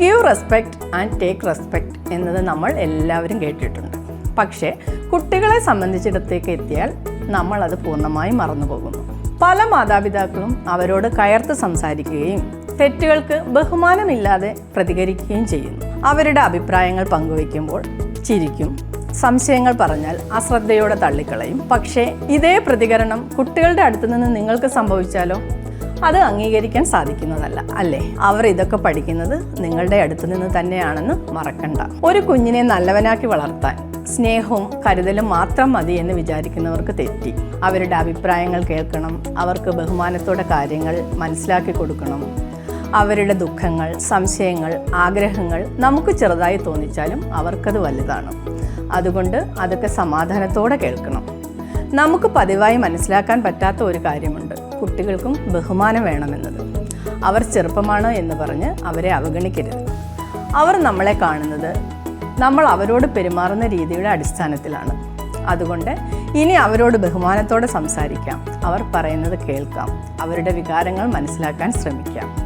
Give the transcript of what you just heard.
Give respect and take respect എന്നത് നമ്മൾ എല്ലാവരും കേട്ടിട്ടുണ്ട്. പക്ഷേ കുട്ടികളെ സംബന്ധിച്ചിടത്തേക്ക് എത്തിയാൽ നമ്മൾ അത് പൂർണമായും മറന്നുപോകുന്നു. പല മാതാപിതാക്കളും അവരോട് കയർത്ത് സംസാരിക്കുകയും തെറ്റുകൾക്ക് ബഹുമാനമില്ലാതെ പ്രതികരിക്കുകയും ചെയ്യുന്നു. അവരുടെ അഭിപ്രായങ്ങൾ പങ്കുവയ്ക്കുമ്പോൾ ചിരിക്കും സംശയങ്ങൾ പറഞ്ഞാൽ അശ്രദ്ധയോടെ തള്ളിക്കളയും. പക്ഷേ ഇതേ പ്രതികരണം കുട്ടികളുടെ അടുത്തു നിന്ന് നിങ്ങൾക്ക് സംഭവിച്ചാലോ? അത് അംഗീകരിക്കാൻ സാധിക്കുന്നതല്ല അല്ലേ? അവർ ഇതൊക്കെ പഠിക്കുന്നത് നിങ്ങളുടെ അടുത്ത് നിന്ന് തന്നെയാണെന്ന് മറക്കണ്ട. ഒരു കുഞ്ഞിനെ നല്ലവനാക്കി വളർത്താൻ സ്നേഹവും കരുതലും മാത്രം മതി എന്ന് വിചാരിക്കുന്നവർക്ക് തെറ്റി. അവരുടെ അഭിപ്രായങ്ങൾ കേൾക്കണം അവർക്ക് ബഹുമാനത്തോടെ കാര്യങ്ങൾ മനസ്സിലാക്കി കൊടുക്കണം. അവരുടെ ദുഃഖങ്ങൾ സംശയങ്ങൾ ആഗ്രഹങ്ങൾ നമുക്ക് ചെറുതായി തോന്നിച്ചാലും അവർക്കത് വലുതാണ്. അതുകൊണ്ട് അതൊക്കെ സമാധാനത്തോടെ കേൾക്കണം. നമുക്ക് പതിവായി മനസ്സിലാക്കാൻ പറ്റാത്ത ഒരു കാര്യമുണ്ട്. കുട്ടികൾക്കും ബഹുമാനം വേണമെന്നത്. അവർ ചെറുപ്പമാണ് എന്ന് പറഞ്ഞ് അവരെ അവഗണിക്കരുത്. അവർ നമ്മളെ കാണുന്നത് നമ്മൾ അവരോട് പെരുമാറുന്ന രീതിയുടെ അടിസ്ഥാനത്തിലാണ്. അതുകൊണ്ട് ഇനി അവരോട് ബഹുമാനത്തോടെ സംസാരിക്കാം. അവർ പറയുന്നത് കേൾക്കാം. അവരുടെ വികാരങ്ങൾ മനസ്സിലാക്കാൻ ശ്രമിക്കാം.